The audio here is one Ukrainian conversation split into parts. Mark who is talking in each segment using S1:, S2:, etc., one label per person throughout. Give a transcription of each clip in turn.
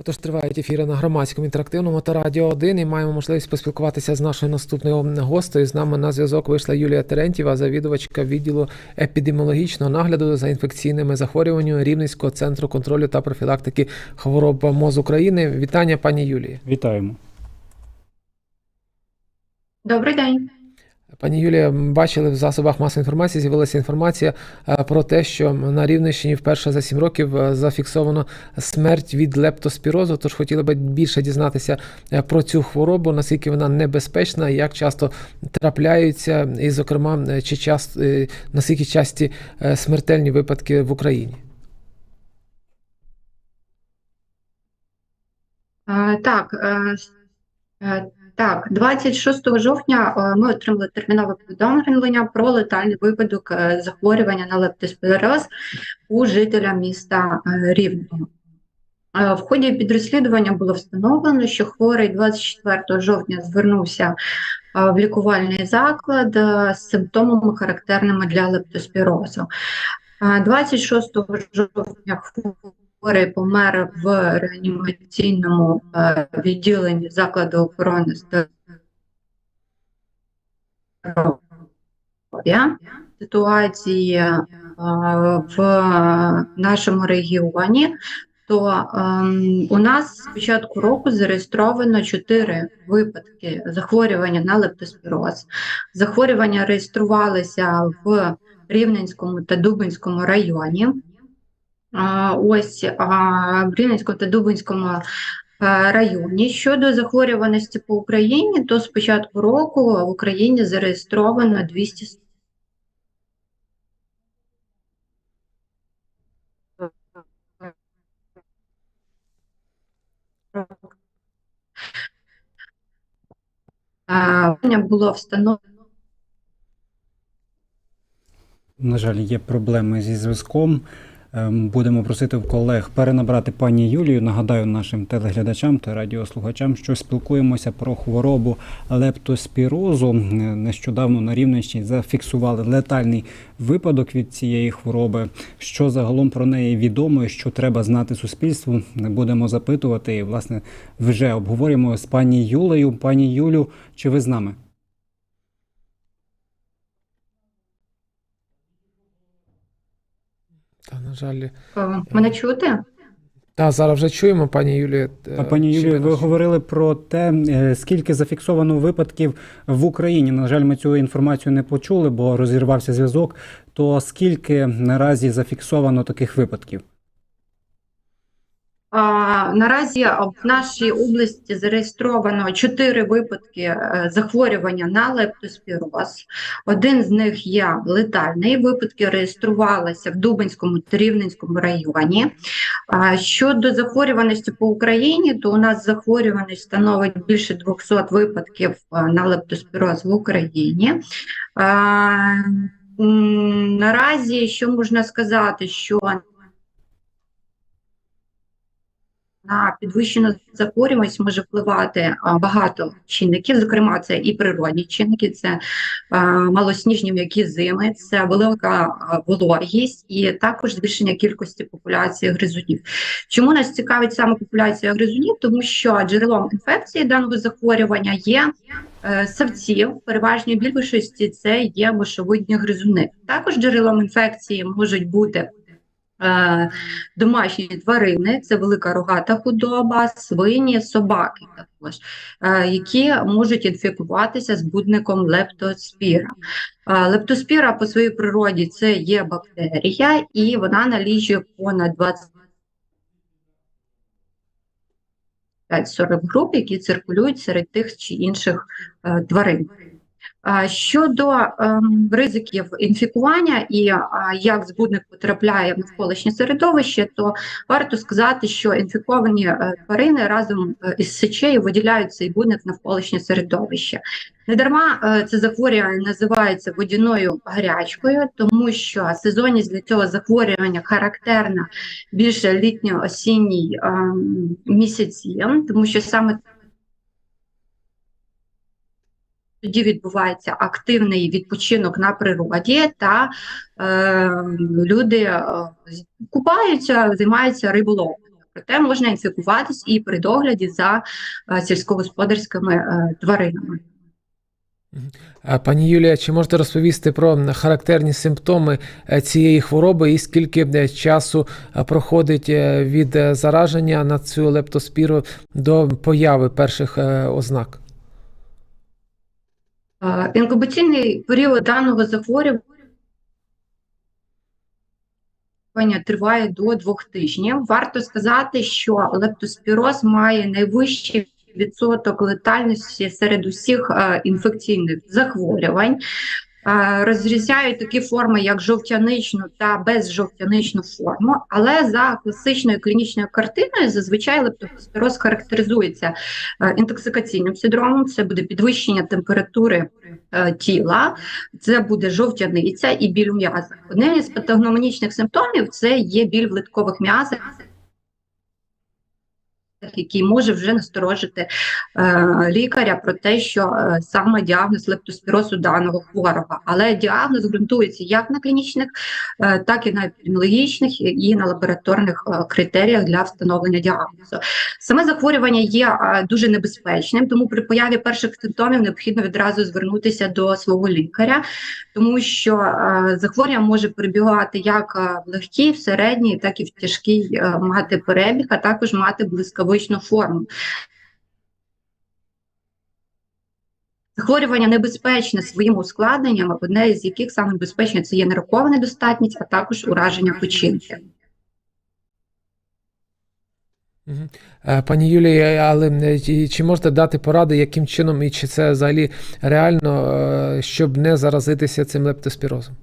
S1: Отож тривають ефіри на громадському інтерактивному та радіо 1 і маємо можливість поспілкуватися з нашою наступною гостею. З нами на зв'язок вийшла Юлія Терентєва, завідувачка відділу епідеміологічного нагляду за інфекційними захворюваннями Рівненського центру контролю та профілактики хвороб МОЗ України. Вітання, пані Юлії.
S2: Вітаємо.
S3: Добрий день.
S1: Пані Юлія, бачили в засобах масової інформації, з'явилася інформація е, про те, що на Рівненщині вперше за 7 років е, зафіксовано смерть від лептоспірозу. Тож хотіли би більше дізнатися е, про цю хворобу, наскільки вона небезпечна, як часто трапляються, і, зокрема, чи часто наскільки часті смертельні випадки в Україні.
S3: Так, так, 26 жовтня е, ми отримали термінове повідомлення про летальний випадок е, захворювання на лептоспіроз у жителя міста е, Рівного. В ході підрозслідування було встановлено, що хворий 24 жовтня звернувся в лікувальний заклад з симптомами, характерними для лептоспірозу. Е, 26 жовтня хворий помер в реанімаційному е, відділенні закладу охорони здоров'я. Ситуації е, в нашому регіоні, то ем, у нас з початку року зареєстровано 4 випадки захворювання на лептоспіроз. Захворювання реєструвалися в Рівненському та Дубинському районі. Ось Рівненському та Дубинському е, районі. Щодо захворюваності по Україні, то з початку року в Україні зареєстровано 200 Е, було встановлено
S2: На жаль, є проблеми зі зв'язком. Ем, Будемо просити в колег перенабрати пані Юлію. Нагадаю нашим телеглядачам та радіослухачам, що спілкуємося про хворобу лептоспірозу. Е, Нещодавно на Рівненщині зафіксували летальний випадок від цієї хвороби. Що загалом про неї відомо, і що треба знати суспільству, будемо запитувати. І, власне, вже обговорюємо з пані Юлею. Пані Юлю, чи ви з нами?
S1: Та, на жаль,
S3: Е, Мене чути?
S1: та зараз вже чуємо, пані Юлія. е,
S2: А пані
S1: Юлія,
S2: Юлію, ви говорили про те, е, скільки зафіксовано випадків в Україні. На жаль, ми цю інформацію не почули, бо розірвався зв'язок. То скільки наразі зафіксовано таких випадків?
S3: Наразі в нашій області зареєстровано 4 випадки е, захворювання на лептоспіроз. Один з них є летальний. Випадки реєструвалися в Дубинському та Рівненському районі. Щодо захворюваності по Україні, то у нас захворюваність становить більше 200 випадків е, на лептоспіроз в Україні. Наразі що можна сказати, що на підвищену захворюваність може впливати багато чинників, зокрема, це і природні чинники, це малосніжні м'які зими, це велика вологість і також збільшення кількості популяції гризунів. Чому нас цікавить саме популяція гризунів? Тому що джерелом інфекції даного захворювання є е, савці, в переважній більшості це є мишовидні гризуни. Також джерелом інфекції можуть бути домашні тварини, це велика рогата худоба, свині, собаки також, е, які можуть інфікуватися збудником лептоспіра. Е, Лептоспіра по своїй природі це є бактерія, і вона налічує понад 20 40 груп, які циркулюють серед тих чи інших е, тварин. Щодо ем, ризиків інфікування і як збудник потрапляє в навколишнє середовище, то варто сказати, що інфіковані е, тварини разом е, із сечею виділяють цей збудник в навколишнє середовище. Недарма е, це захворювання називається водяною гарячкою, тому що сезонність для цього захворювання характерна більше літньо-осінній ем, місяці, тому що саме тоді відбувається активний відпочинок на природі, та е, люди купаються, займаються риболовлею. Проте можна інфікуватись і при догляді за е, сільськогосподарськими е, тваринами.
S1: Пані Юлія, чи можете розповісти про характерні симптоми е, цієї хвороби і скільки е, часу е, проходить від зараження на цю лептоспіру до появи перших ознак?
S3: Інкубаційний період даного захворювання триває до двох тижнів. Варто сказати, що лептоспіроз має найвищий відсоток летальності серед усіх е, інфекційних захворювань. Е, Розрізняють такі форми, як жовтяничну та безжовтяничну форму, але за класичною клінічною картиною зазвичай лептоспіроз характеризується е, інтоксикаційним синдромом, це буде підвищення температури е, тіла, це буде жовтяниця і біль у м'язах. Одним із патогномонічних симптомів це є біль в литкових м'язах, який може вже насторожити е, лікаря про те, що е, саме діагноз лептоспірозу даного хворого. Але діагноз ґрунтується як на клінічних, е, так і на епідеміологічних і на лабораторних е, критеріях для встановлення діагнозу. Саме захворювання є е, дуже небезпечним, тому при появі перших симптомів необхідно відразу звернутися до свого лікаря, тому що е, захворювання може перебігати як е, в легкій, в середній, так і в тяжкій е, мати перебіг, а також мати блискавичну форму. Захворювання небезпечне своїм ускладненням, одне з яких саме небезпечне це є нерокова недостатність, а також ураження печінки.
S1: Е, Пані Юлія, але е, чи- чи можете дати поради, яким чином і чи це взагалі реально, е, щоб не заразитися цим лептоспірозом?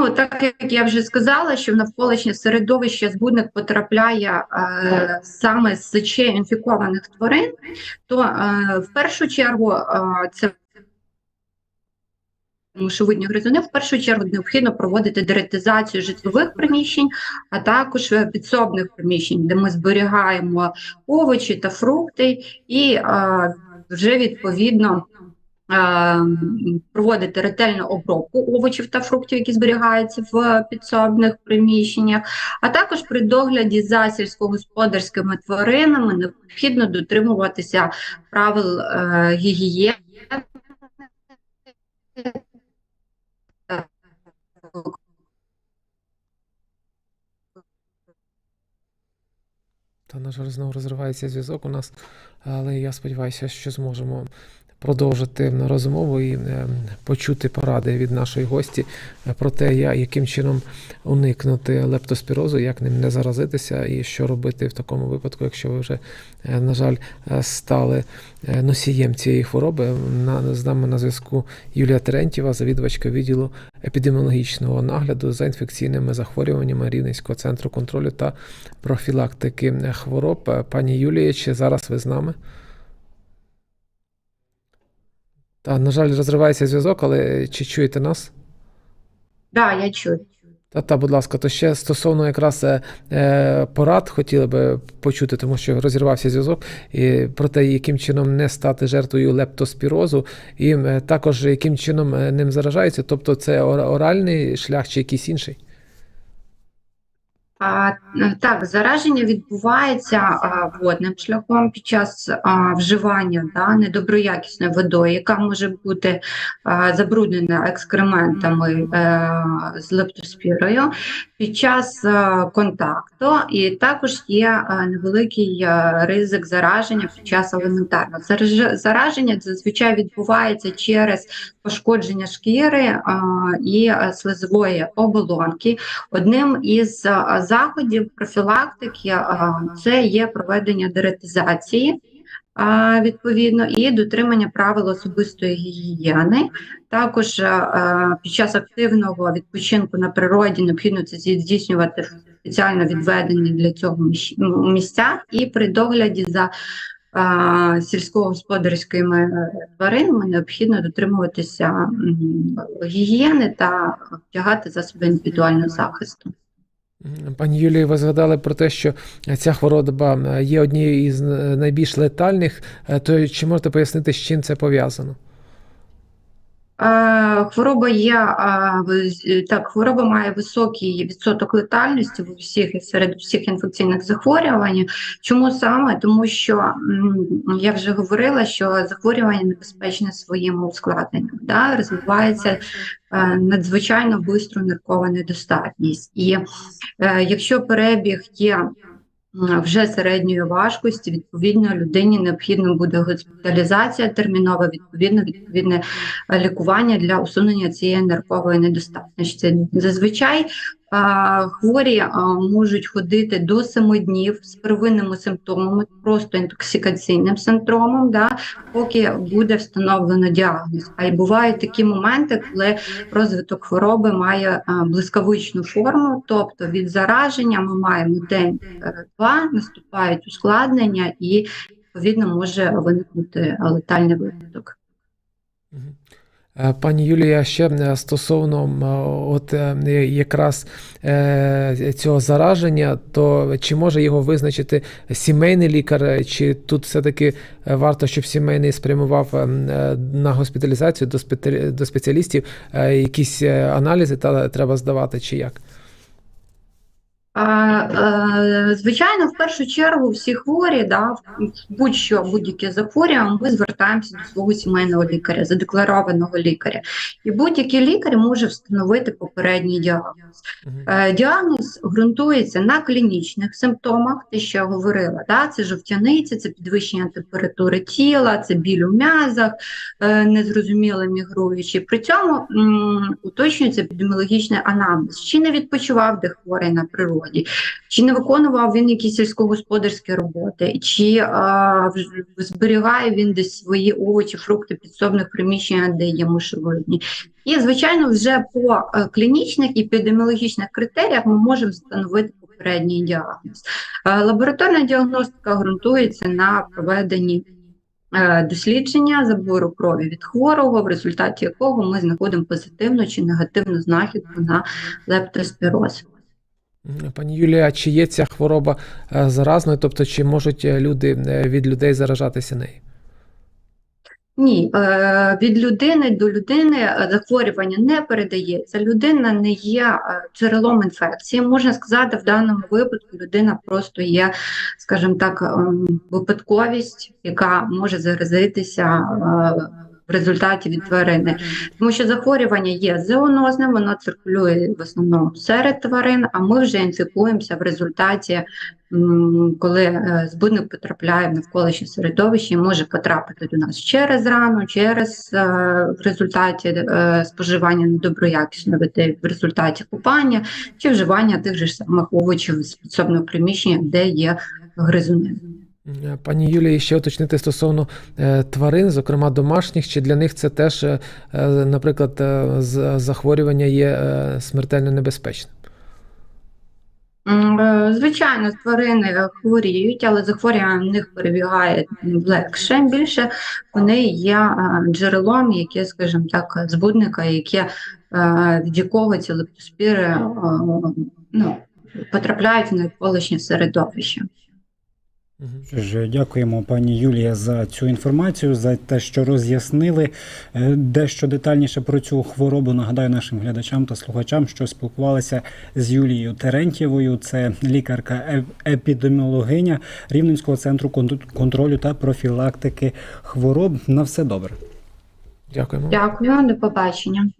S3: Ну, так як я вже сказала, що в навколишнє середовище збудник потрапляє е, саме з сечі інфікованих тварин, то е, в першу чергу е, це мушовидні гризуни, в першу чергу необхідно проводити деретизацію житлових приміщень, а також е, підсобних приміщень, де ми зберігаємо овочі та фрукти, і е, вже відповідно проводити ретельну обробку овочів та фруктів, які зберігаються в підсобних приміщеннях, а також при догляді за сільськогосподарськими тваринами необхідно дотримуватися правил е, гігієни.
S1: Та, на жаль, знову розривається зв'язок у нас, але я сподіваюся, що зможемо продовжити розмову і е, почути поради від нашої гості про те, яким чином уникнути лептоспірозу, як ним не заразитися, і що робити в такому випадку, якщо ви вже, е, на жаль, е, стали носієм цієї хвороби. З нами на зв'язку Юлія Терентєва, завідувачка відділу епідеміологічного нагляду за інфекційними захворюваннями Рівненського центру контролю та профілактики хвороб. Пані Юлія, чи зараз ви з нами? Та, на жаль, розривається зв'язок, але чи чуєте нас?
S3: Да, я чую.
S1: Та, та, будь ласка, то ще стосовно якраз е, е, порад хотіли би почути, тому що розірвався зв'язок, і про те, яким чином не стати жертвою лептоспірозу, і е, також яким чином е, ним заражаються, тобто це оральний шлях чи якийсь інший.
S3: А, так, зараження відбувається водним шляхом під час вживання да, недоброякісної водою, яка може бути забруднена екскрементами е, з лептоспірою під час е, контакту, і також є е, невеликий е, ризик зараження під час елементарного. Зараж- Зараження зазвичай відбувається через пошкодження шкіри і е, слизової оболонки. Одним із а, заходів профілактики це є проведення деретизації. Відповідно, і дотримання правил особистої гігієни. Також під час активного відпочинку на природі необхідно це здійснювати спеціально відведені для цього місця, і при догляді за сільськогосподарськими е, тваринами необхідно дотримуватися гігієни та вдягати засоби індивідуального захисту.
S1: Пані Юлію, ви згадали про те, що ця хвороба е, є однією із е, найбільш летальних, е, то чи можете пояснити, з чим це пов'язано?
S3: Хвороба є так, хвороба має високий відсоток летальності в усіх серед усіх інфекційних захворювань. Чому саме? Тому що я вже говорила, що захворювання небезпечне своїм ускладненням, да? розвивається е, надзвичайно швидко ниркова недостатність. І е, якщо перебіг є вже середньої важкості, відповідно, людині необхідно буде госпіталізація термінова, відповідно, відповідне е, лікування для усунення цієї нервової недостатності. Зазвичай хворі можуть ходити до 7 днів з первинними симптомами, просто інтоксикаційним синдромом, да, поки буде встановлено діагноз. А й бувають такі моменти, коли розвиток хвороби має блискавичну форму, тобто від зараження ми маємо день-два, наступають ускладнення і відповідно може виникнути летальний випадок.
S1: Е, Пані Юлія, ще е, стосовно от е, якраз е, цього зараження, то чи може його визначити сімейний лікар, чи тут все-таки варто, щоб сімейний спрямував на госпіталізацію до спеціалі- до спеціалістів, якісь аналізи та треба здавати, чи як?
S3: Е, Звичайно, в першу чергу всі хворі, да, будь-що, будь-яке захворювання, ми звертаємося до свого сімейного лікаря, задекларованого лікаря. І будь-який лікар може встановити попередній діагноз. Е, Діагноз ґрунтується на клінічних симптомах, те, що я говорила, да? це жовтяниця, це підвищення температури тіла, це біль у м'язах, е, незрозуміло мігруючі. При цьому м, уточнюється епідеміологічний анамнез. Чи не відпочивав де хворий на природі, чи не виконував він якісь сільськогосподарські роботи, чи а, зберігає він десь свої овочі, фрукти підсобних приміщеннях, де є мишовидні. І, звичайно, вже по е, клінічних і епідеміологічних критеріях ми можемо встановити попередній діагноз. Е, Лабораторна діагностика ґрунтується на проведенні е, дослідження забору крові від хворого, в результаті якого ми знаходимо позитивну чи негативну знахідку на лептоспіроз.
S1: Пані Юлія, чи є ця хвороба е, заразною, тобто чи можуть е, люди е, від людей заражатися нею?
S3: Ні, від людини до людини захворювання не передається. Людина не є джерелом інфекції. Можна сказати, в даному випадку людина просто є, скажімо так, ем, випадковість, яка може заразитися в результаті від тварини. Тому що захворювання є зоонозним, воно циркулює в основному серед тварин, а ми вже інфікуємося в результаті, коли е, збудник потрапляє в навколишнє середовище і може потрапити до нас через рану, через е, в результаті е, споживання недоброякісної води, в результаті купання чи вживання тих же самих овочів з підсобного приміщення, де є гризуни.
S1: Е, Пані Юлії, ще уточнити стосовно е, тварин, зокрема домашніх, чи для них це теж, е, наприклад, захворювання є смертельно небезпечним?
S3: Звичайно, тварини хворіють, але захворювання в них перебігає легше. Більше вони є джерелом, яке, скажімо так, збудника, яке, від якого ці лептоспіри ну, потрапляють в навколишнє середовище.
S2: Ж, дякуємо пані Юлія за цю інформацію, за те, що роз'яснили е, дещо детальніше про цю хворобу. Нагадаю нашим глядачам та слухачам, що спілкувалися з Юлією Терентьєвою. Це лікарка е- епідеміологиня Рівненського центру контролю та профілактики хвороб. На все добре.
S1: Дякуємо.
S3: Дякую, до побачення.